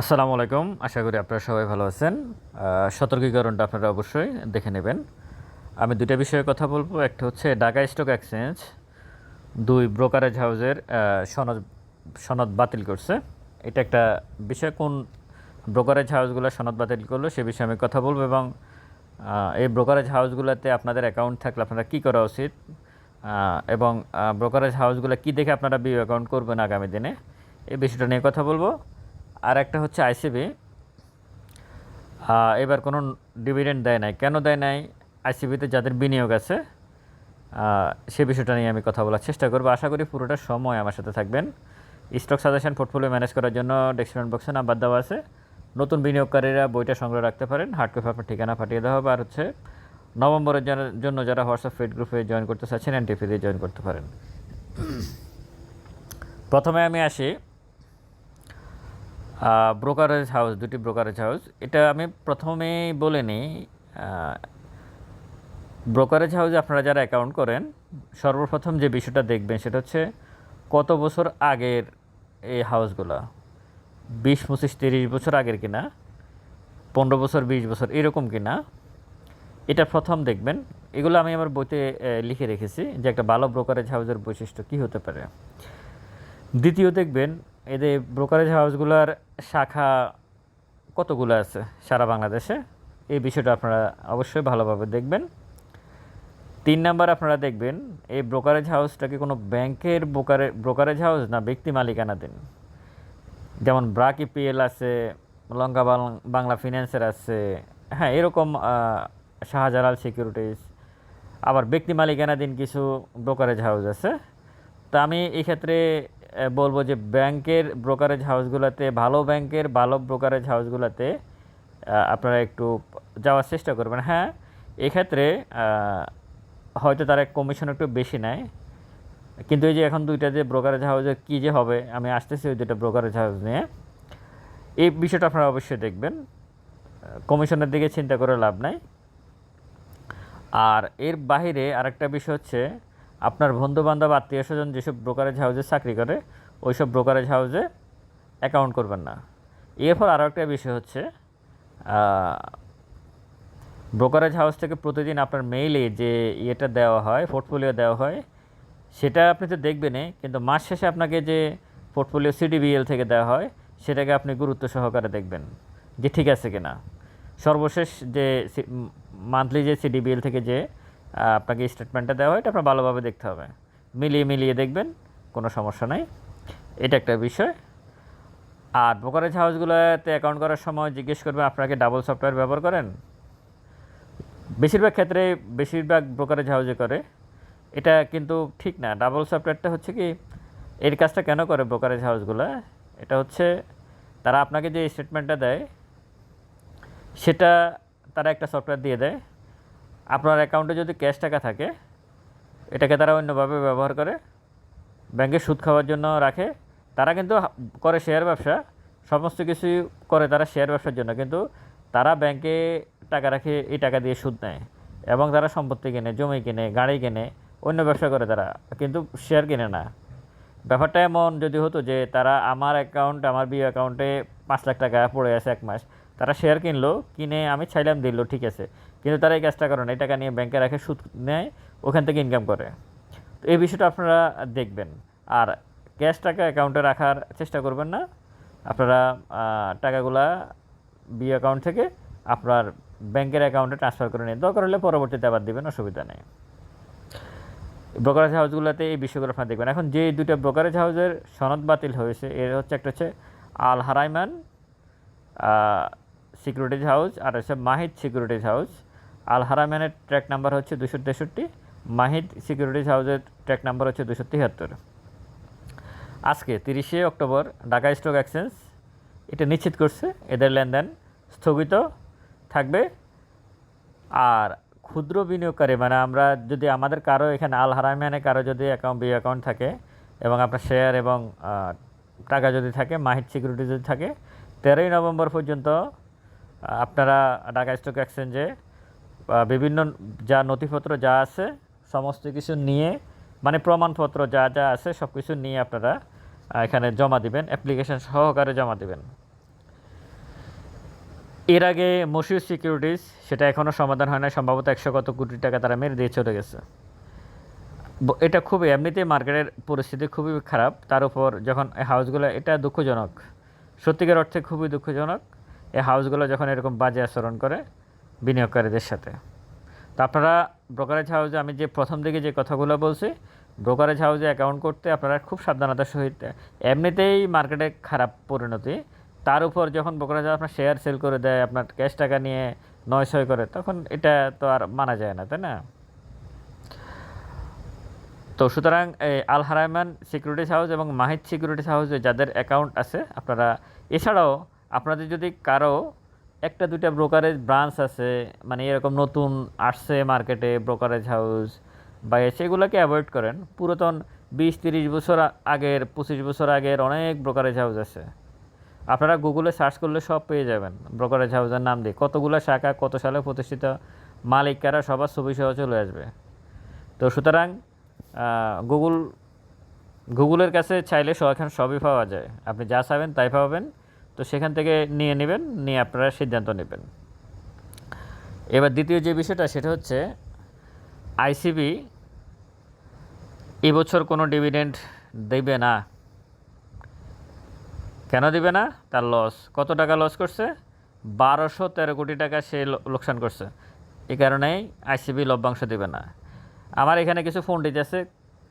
আসসালামু আলাইকুম। আশা করি আপনারা সবাই ভালো আছেন। সতর্কীকরণটা আপনারা অবশ্যই দেখে নেবেন। আমি দুটা বিষয়ে কথা বলব। একটা হচ্ছে ঢাকা স্টক এক্সচেঞ্জ। দুই ব্রোকারেজ হাউসের সনদ সনদ বাতিল করছে। এটা একটা বিষয়, কোন ব্রোকারেজ হাউসগুলো সনদ বাতিল করল সে বিষয়ে আমি কথা বলব এবং এই ব্রোকারেজ হাউসগুলোতে আপনাদের অ্যাকাউন্ট থাকলে আপনারা কী করা উচিত এবং ব্রোকারেজ হাউসগুলো কী দেখে আপনারা বিও অ্যাকাউন্ট করবেন আগামী দিনে এই বিষয়টা নিয়ে কথা বলব। আর একটা হচ্ছে আইসিবি। এবার কোনো ডিভিডেন্ড দেয় নাই। কেন দেয় নাই? আইসিবিতে যাদের বিনিয়োগ আছে সে বিষয়টা নিয়ে আমি কথা বলার চেষ্টা করব। আশা করি পুরোটা সময় আমার সাথে থাকবেন। স্টক সাজেশন পোর্টফোলিও ম্যানেজ করার জন্য ডেসক্রিপশন বক্সে নাম্বার দেওয়া আছে। নতুন বিনিয়োগকারীরা বইটা সংগ্রহ রাখতে পারেন। হার্ড কপি আপনার ঠিকানা পাঠিয়ে দেওয়া হবে। আর হচ্ছে, নভেম্বরের জন- জন্য যারা হোয়াটসঅ্যাপ ফিড গ্রুপে জয়েন করতে চাচ্ছেন এনটিপি দিয়ে জয়েন করতে পারেন। প্রথমে আমি আসি। ব্রোকারেজ হাউস দুটি ব্রোকারেজ হাউস এটা আমি প্রথমেই বলে নিই ব্রোকারেজ হাউসে আপনারা যারা অ্যাকাউন্ট করেন, সর্বপ্রথম যে বিষয়টা দেখবেন সেটা হচ্ছে কত বছর আগের এই হাউসগুলো বিশ, পঁচিশ, তিরিশ বছর আগের কিনা? পনেরো বছর, বিশ বছর, এরকম কিনা? এটা প্রথম দেখবেন। এগুলো আমি আমার বইতে লিখে রেখেছি যে একটা ভালো ব্রোকারেজ হাউসের বৈশিষ্ট্য কী হতে পারে। দ্বিতীয় দেখবেন এদের ব্রোকারেজ হাউসগুলোর শাখা কতগুলো আছে সারা বাংলাদেশে? এই বিষয়টা আপনারা অবশ্যই ভালোভাবে দেখবেন। তিন নাম্বার আপনারা দেখবেন এই ব্রোকারেজ হাউসটাকে কোনো ব্যাংকের ব্রোকারে ব্রোকারেজ হাউস না ব্যক্তি মালিকানাধীন? যেমন ব্রাক ইপিএল আছে লঙ্কা বাংলা ফিন্যান্সের আছে হ্যাঁ এরকম শাহজালাল সিকিউরিটিজ আবার ব্যক্তি মালিকানাধীন কিছু ব্রোকারেজ হাউস আছে। তো আমি এই ক্ষেত্রে আহ, বলব যে ব্যাংকের ব্রোকারেজ হাউসগুলোতে ভালো ব্যাংকের ভালো ব্রোকারেজ হাউসগুলোতে আপনারা একটু যাওয়ার চেষ্টা করবেন। হ্যাঁ এক্ষেত্রে হয়তো তারা কমিশন একটু বেশি নেয়। কিন্তু এই যে এখন দুইটা যে ব্রোকারেজ হাউসে কী যে হবে, আমি আসতেছি ওই দুইটা ব্রোকারেজ হাউস নিয়ে। এই বিষয়টা আপনারা অবশ্যই দেখবেন। কমিশনের দিকে চিন্তা করে লাভ নাই। আর এর বাইরে আরেকটা বিষয় হচ্ছে আপনার বন্ধু বান্ধব আত্মীয় স্বজন যেসব ব্রোকারেজ হাউসে চাকরি করে, ওইসব ব্রোকারেজ হাউসে অ্যাকাউন্ট করবেন না। এরপর আরও একটা বিষয় হচ্ছে ব্রোকারেজ হাউস থেকে প্রতিদিন আপনার মেইলে যে ইয়েটা দেওয়া হয় পোর্টফোলিও দেওয়া হয়, সেটা আপনি তো দেখবেনই, কিন্তু মাস শেষে আপনাকে যে পোর্টফোলিও সিডিবিএল থেকে দেওয়া হয়, সেটাকে আপনি গুরুত্ব সহকারে দেখবেন যে ঠিক আছে কিনা। সর্বশেষ যে মান্থলি যে সিডিবিএল থেকে যে আপনাকে স্টেটমেন্টটা দেওয়া হয়, এটা আপনার ভালোভাবে দেখতে হবে। মিলিয়ে মিলিয়ে দেখবেন, কোনো সমস্যা নাই। এটা একটা বিষয়। আর ব্রোকারেজ হাউসগুলোতে অ্যাকাউন্ট করার সময় জিজ্ঞেস করবে আপনাকে ডাবল সফটওয়্যার ব্যবহার করেন? বেশিরভাগ ক্ষেত্রে বেশিরভাগ ব্রোকারেজ হাউসে করে। এটা কিন্তু ঠিক না। ডাবল সফটওয়্যারটা হচ্ছে কি, এর কাজটা কেন করে ব্রোকারেজ হাউসগুলো এটা হচ্ছে, তারা আপনাকে যে স্টেটমেন্টটা দেয়, সেটা তারা একটা সফটওয়্যার দিয়ে দেয়। আপনার অ্যাকাউন্টে যদি ক্যাশ টাকা থাকে, এটাকে তারা অন্যভাবে ব্যবহার করে, ব্যাংকে সুদ খাওয়ার জন্য রাখে। তারা কিন্তু করে শেয়ার ব্যবসা, সমস্ত কিছুই করে তারা শেয়ার ব্যবসার জন্য। কিন্তু তারা ব্যাংকে টাকা রাখে, এই টাকা দিয়ে সুদ নেয় এবং তারা সম্পত্তি কেনে, জমি কেনে, গাড়ি কেনে, অন্য ব্যবসা করে তারা, কিন্তু শেয়ার কেনে না। ব্যাপারটা এমন যদি হতো যে তারা আমার অ্যাকাউন্ট, আমার বিয়ে অ্যাকাউন্টে পাঁচ লাখ টাকা পড়ে আছে এক মাস তারা শেয়ার কিনলো, কিনে আমি চাইলাম দিল, ঠিক আছে। কিন্তু তারা এই কাজটা করে না, এই টাকা নিয়ে ব্যাংকে রাখে, সুদ নেয়, ওখান থেকে ইনকাম করে। তো এই বিষয়টা আপনারা দেখবেন। আর ক্যাশ টাকা অ্যাকাউন্টে রাখার চেষ্টা করবেন না। আপনারা টাকাগুলা বি অ্যাকাউন্ট থেকে আপনার ব্যাংকের অ্যাকাউন্টে ট্রান্সফার করে নিন। দরকার হলে পরবর্তীতে আবার দেবেন, অসুবিধা নেই। ব্রোকারেজ হাউসগুলোতে এই বিষয়গুলো আপনারা দেখবেন। এখন যে দুটো ব্রোকারেজ হাউসের সনদ বাতিল হয়েছে, এর হচ্ছে একটা হচ্ছে আল হারাইমান সিকিউরিটিজ হাউস আর হচ্ছে মাহিদ সিকিউরিটিজ হাউস আল হারাইমানের ট্র্যাক নাম্বার হচ্ছে দুশো তেষট্টি। মাহিদ সিকিউরিটিজ হাউসের ট্র্যাক নাম্বার হচ্ছে দুশো তিয়াত্তর আজকে তিরিশে অক্টোবর ঢাকা স্টক এক্সচেঞ্জ এটা নিশ্চিত করছে, এদের লেনদেন স্থগিত থাকবে। আর ক্ষুদ্র বিনিয়োগকারী মানে আমরা যদি আমাদের কারও এখানে আল হারামিয়ানে কারও যদি অ্যাকাউন্ট বি অ্যাকাউন্ট থাকে এবং আপনার শেয়ার এবং টাকা যদি থাকে মাহিদ সিকিউরিটি যদি থাকে, তেরোই নভেম্বর পর্যন্ত আপনারা ঢাকা স্টক এক্সচেঞ্জে বিভিন্ন যা নথিপত্র যা আছে, সমস্ত কিছু নিয়ে মানে প্রমাণপত্র যা যা আছে সব কিছু নিয়ে আপনারা এখানে জমা দিবেন অ্যাপ্লিকেশন সহকারে জমা দিবেন। এর আগে মশিউর সিকিউরিটিস সেটা এখনও সমাধান হয় না সম্ভবত একশো কত কোটি টাকা তারা মেরে দিয়ে চলে গেছে। এটা খুবই, এমনিতেই মার্কেটের পরিস্থিতি খুবই খারাপ, তার উপর যখন হাউসগুলো এটা দুঃখজনক। সত্যিকার অর্থে খুবই দুঃখজনক। এই হাউসগুলো যখন এরকম বাজে আচরণ করে বিনিয়োগকারীদের সাথে। তো আপনারা ব্রোকারেজ হাউসে, আমি যে প্রথম দিকে যে কথাগুলো বলছি, ব্রোকারেজ হাউসে অ্যাকাউন্ট করতে আপনারা খুব সাবধানতার সহিত, এমনিতেই মার্কেটে খারাপ পরিণতি, তার উপর যখন ব্রোকারেজ আপনার শেয়ার সেল করে দেয়, আপনার ক্যাশ টাকা নিয়ে নয় ছয় করে, তখন এটা তো আর মানা যায় না, তাই না? তো সুতরাং এই আল হারাইমান সিকিউরিটিস হাউস এবং মাহিদ সিকিউরিটিস হাউসে যাদের অ্যাকাউন্ট আছে, আপনারা এছাড়াও আপনাদের যদি কারও একটা, দুইটা ব্রোকারেজ ব্রাঞ্চ আছে মানে এরকম নতুন আসছে মার্কেটে ব্রোকারেজ হাউস বা সেগুলোকে অ্যাভয়েড করেন, পুরাতন বিশ, তিরিশ বছর আগের, পঁচিশ বছর আগের অনেক ব্রোকারেজ হাউস আছে। আপনারা গুগলে সার্চ করলে সব পেয়ে যাবেন ব্রোকারেজ হাউসের নাম দিয়ে। কতগুলো শাখা, কত সালে প্রতিষ্ঠিত মালিক কারা সবার ছবি সহ চলে আসবে। তো সুতরাং গুগল গুগলের কাছে চাইলে এখন সবই পাওয়া যায়। আপনি যা চাবেন তাই পাবেন। তো সেখান থেকে নিয়ে নেবেন, নিয়ে আপনারা সিদ্ধান্ত নেবেন। এবার দ্বিতীয় যে বিষয়টা, সেটা হচ্ছে আইসিবি এবছর কোনো ডিভিডেন্ড দেবে না। কেন দিবে না? তার লস। কত টাকা লস করছে? বারোশো তেরো কোটি টাকা সে লোকসান করছে। এই কারণেই আইসিবি লভ্যাংশ দেবে না। আমার এখানে কিছু ফোন আছে,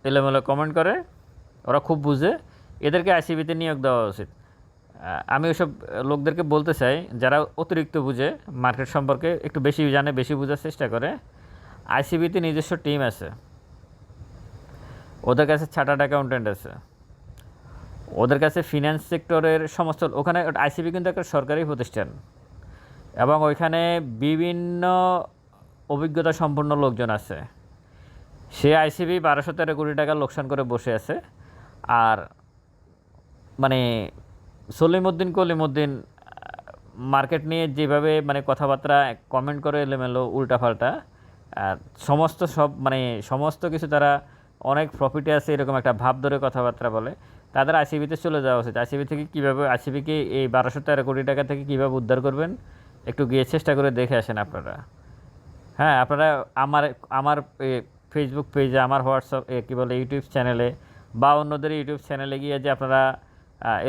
এলোমেলো কমেন্ট করে, ওরা খুব বুঝে। এদেরকে আইসিবিতে নিয়োগ দেওয়া উচিত। আমি ওইসব লোকদেরকে বলতে চাই, যারা অতিরিক্ত বুঝে, মার্কেট সম্পর্কে একটু বেশি জানে, বেশি বোঝার চেষ্টা করে, আইসিবিতে নিজস্ব টিম আছে। ওদের কাছে চার্টার্ড অ্যাকাউন্টেন্ট আছে। ওদের কাছে ফিনান্স সেক্টরের সমস্ত ওখানে আইসিবি কিন্তু একটা সরকারি প্রতিষ্ঠান। এবং ওইখানে বিভিন্ন অভিজ্ঞতা সম্পন্ন লোকজন আছে। সে আইসিবি বারোশো তেরো কোটি টাকা লোকসান করে বসে আছে। আর মানে সলিমুদ্দিন কলিমুদ্দিন মার্কেট নিয়ে যেভাবে মানে কথাবার্তা কমেন্ট করে এলোমেলো উল্টাপাল্টা সমস্ত সব মানে সমস্ত কিছু তারা অনেক প্রফিটে আছে এরকম একটা ভাব ধরে কথাবার্তা বলে। তাদের আইসিবিতে চলে যাওয়া উচিত। আইসিবি থেকে কীভাবে আইসিবিকে এই বারোশো তেরো কোটি টাকা থেকে কীভাবে উদ্ধার করবেন, একটু গিয়ে চেষ্টা করে দেখে আসেন আপনারা। হ্যাঁ আপনারা আমার আমার ফেসবুক পেজে আমার হোয়াটসঅ্যাপ কী বলে ইউটিউব চ্যানেলে বা অন্যদের ইউটিউব চ্যানেলে গিয়ে যে আপনারা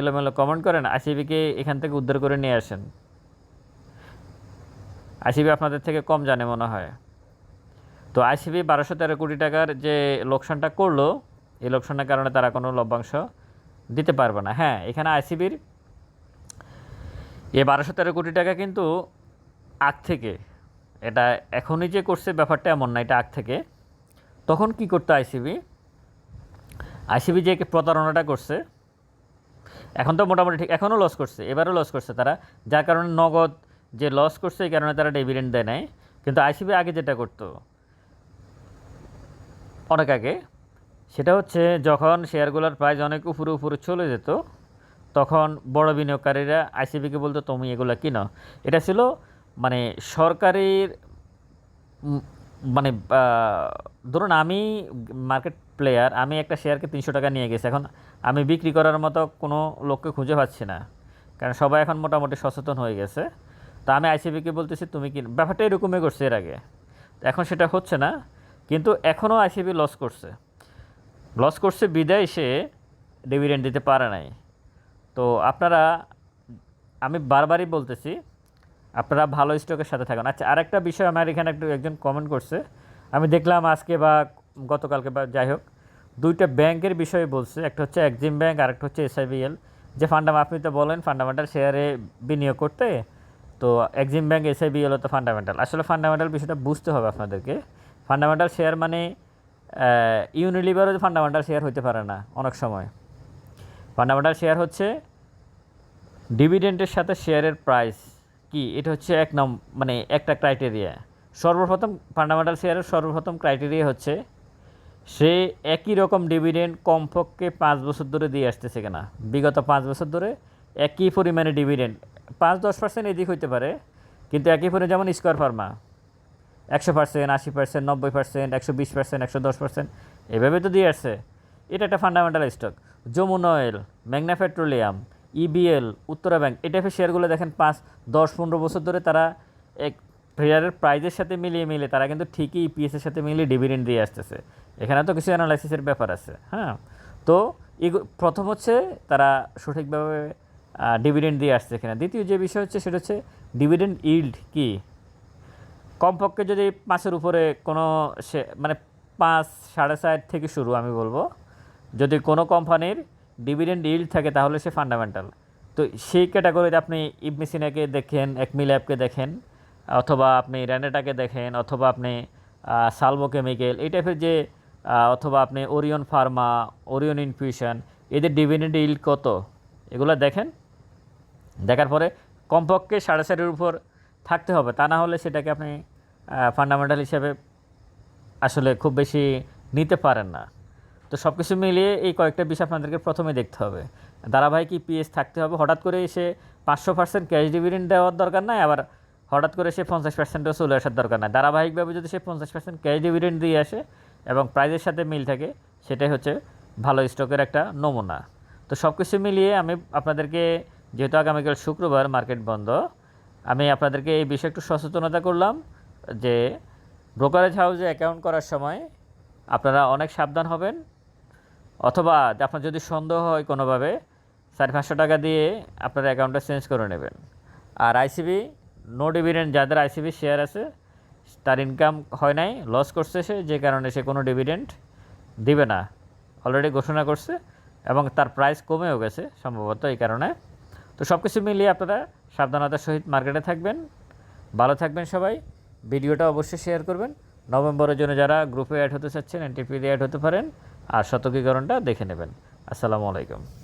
এলোমেলো কমেন্ট করেন, আইসিবিকে এখান থেকে উদ্ধার করে নিয়ে আসেন। আইসিবি আপনাদের থেকে কম জানে মনে হয়। তো আইসিবি বারোশো তেরো কোটি টাকার যে লোকসানটা করল, এই লোকসানের কারণে তারা কোনো লভ্যাংশ দিতে পারবে না। হ্যাঁ এখানে আইসিবির এই বারোশো তেরো কোটি টাকা কিন্তু আগ থেকে, এটা এখনই যে করছে ব্যাপারটা এমন না, এটা আগ থেকে। তখন কি করতো আইসিবি? আইসিবি যে প্রতারণাটা করছে এখন তো মোটামুটি ঠিক, এখনও লস করছে, এবারও লস করছে তারা। যার কারণে নগদ যে লস করছে, এই কারণে তারা ডিভিডেন্ড দেয় নাই। কিন্তু আইসিবি আগে যেটা করতো, অনেক আগে, সেটা হচ্ছে যখন শেয়ারগুলোর প্রাইস অনেক উপরে উপরে চলে যেত, তখন বড় বিনিয়োগকারীরা আইসিবিকে বলতো, তুমি এগুলো কিনো। এটা ছিল মানে সরকারের মানে ধরুন আমি মার্কেট প্লেয়ার আমি একটা শেয়ারকে তিনশো টাকা নিয়ে গেছি। এখন আমি বিক্রি করার মতো কোনো লোককে খুঁজে পাচ্ছি না। কারণ সবাই এখন মোটামুটি সচেতন হয়ে গেছে। তা আমি আইসিবিকে বলতেছি, তুমি কি ব্যাপারটা এরকমই করছে এর আগে। এখন সেটা হচ্ছে না, কিন্তু এখনও আইসিবি লস করছে। লস করছে বিদায় সে ডিভিডেন্ড দিতে পারে নাই। তো আপনারা, আমি বারবারই বলতেছি আপনারা ভালো স্টকের সাথে থাকুন। আচ্ছা আরেকটা বিষয় আমার এখানে একটু একজন কমেন্ট করছে। আমি দেখলাম আজকে বা গতকালকে বা যাই হোক, দুইটা ব্যাংকের বিষয়ে বলছে। একটা হচ্ছে এক্সিম ব্যাংক আর একটা হচ্ছে এসআইবিএল যে ফান্ডাম আপনি তো বলেন ফান্ডামেন্টাল শেয়ারে বিনিয়োগ করতে, তো এক্সিম ব্যাংক এসআইবিএল তো ফান্ডামেন্টাল আসলে ফান্ডামেন্টাল বিষয়টা বুঝতে হবে আপনাদেরকে। ফান্ডামেন্টাল শেয়ার মানে ইউনিলিভারও ফান্ডামেন্টাল শেয়ার হতে পারে না অনেক সময়। ফান্ডামেন্টাল শেয়ার হচ্ছে ডিভিডেন্টের সাথে শেয়ারের প্রাইস কি? এটা হচ্ছে এক নম মানে একটা ক্রাইটেরিয়া সর্বপ্রথম ফান্ডামেন্টাল শেয়ারের সর্বপ্রথম ক্রাইটেরিয়া হচ্ছে, সে একই রকম ডিভিডেন্ড কমপক্ষে পাঁচ বছর ধরে দিয়ে আসতেছে কিনা। বিগত পাঁচ বছর ধরে একই পরিমাণে ডিভিডেন্ড পাঁচ দশ পার্সেন্ট এদিক হইতে পারে, কিন্তু একই পরিমাণে যেমন স্কোয়ার ফার্মা একশো পার্সেন্ট আশি পার্সেন্ট নব্বই পার্সেন্ট একশো বিশ পার্সেন্ট একশো দশ পার্সেন্ট এভাবে তো দিয়ে আসছে। এটা একটা ফান্ডামেন্টাল স্টক যমুনা অয়েল ম্যাগনা পেট্রোলিয়াম ইবিএল, উত্তরা ব্যাংক, এই টাইপের শেয়ারগুলো দেখেন পাঁচ, দশ, পনেরো বছর ধরে তারা এক শেয়ারের প্রাইজের সাথে মিলিয়ে মিলিয়ে তারা কিন্তু ঠিকই ইপিএসের সাথে মিলিয়ে ডিভিডেন্ড দিয়ে আসতেছে। এখানে তো কিছু অ্যানালাইসিসের ব্যাপার আছে হ্যাঁ? তো প্রথম হচ্ছে তারা সঠিকভাবে ডিভিডেন্ড দিয়ে আসছে এখানে। দ্বিতীয় যে বিষয় হচ্ছে সেটা হচ্ছে ডিভিডেন্ড ইল্ড কি? কমপক্ষে যদি পাঁচের উপরে কোনো সে মানে পাঁচ, সাড়ে চার থেকে শুরু আমি বলব। যদি কোনো কোম্পানির ডিভিডেন্ড ইল্ড থাকে তাহলে সে ফান্ডামেন্টাল তো সেই ক্যাটাগরিতে আপনি ইবমিসিনাকে দেখেন একমিল অ্যাপকে দেখেন, অথবা আপনি র্যানেটাকে দেখেন, অথবা আপনি সালভো কেমিক্যাল এই টাইপের যে অথবা আপনি ওরিয়ন ফার্মা ওরিয়ন ইনফিউশন এদের ডিভিডেন্ড ইল্ড কত? এগুলো দেখেন। দেখার পরে কমপক্ষে সাড়ে চারের উপর থাকতে হবে, তা না হলে সেটাকে আপনি ফান্ডামেন্টাল হিসেবে আসলে খুব বেশি নিতে পারেন না। তো সব কিছু মিলিয়ে এই কয়েকটা বিষয় আপনাদেরকে প্রথমে দেখতে হবে। ধারাবাহিক ইপিএস থাকতে হবে। হঠাৎ করে এসে পাঁচশো পার্সেন্ট ক্যাশ ডিভিডেন্ড দেওয়ার দরকার নাই, আবার হঠাৎ করে সে পঞ্চাশ পার্সেন্টও চলে আসার দরকার নাই। ধারাবাহিকভাবে যদি সে পঞ্চাশ পার্সেন্ট ক্যাশ ডিভিডেন্ড দিয়ে আসে এবং প্রাইজের সাথে মিল থাকে, সেটাই হচ্ছে ভালো স্টকের একটা নমুনা। তো সব কিছু মিলিয়ে আমি আপনাদেরকে, যেহেতু আগামীকাল শুক্রবার মার্কেট বন্ধ, আমি আপনাদেরকে এই বিষয়ে একটু সচেতনতা করলাম যে ব্রোকারেজ হাউসে অ্যাকাউন্ট করার সময় আপনারা অনেক সাবধান হবেন। অথবা আপনার যদি সন্দেহ হয় কোনোভাবে সাড়ে পাঁচশো টাকা দিয়ে আপনার অ্যাকাউন্টটা চেঞ্জ করে নেবেন। আর আইসিবি নো ডিভিডেন্ড যাদের আইসিবি শেয়ার আছে, তার ইনকাম হয় নাই লস করছে সে, যে কারণে সে কোনো ডিভিডেন্ড দিবে না। অলরেডি ঘোষণা করছে এবং তার প্রাইস কমেও গেছে সম্ভবত এই কারণে। তো সব কিছু মিলিয়ে আপনারা সাবধানতার সহিত মার্কেটে থাকবেন। ভালো থাকবেন সবাই। ভিডিওটা অবশ্যই শেয়ার করবেন। নভেম্বরের জন্য যারা গ্রুপে অ্যাড হতে চাচ্ছেন এনটিপিতে অ্যাড হতে পারেন। আর শতকীকরণটা দেখে নেবেন। আসসালামু আলাইকুম।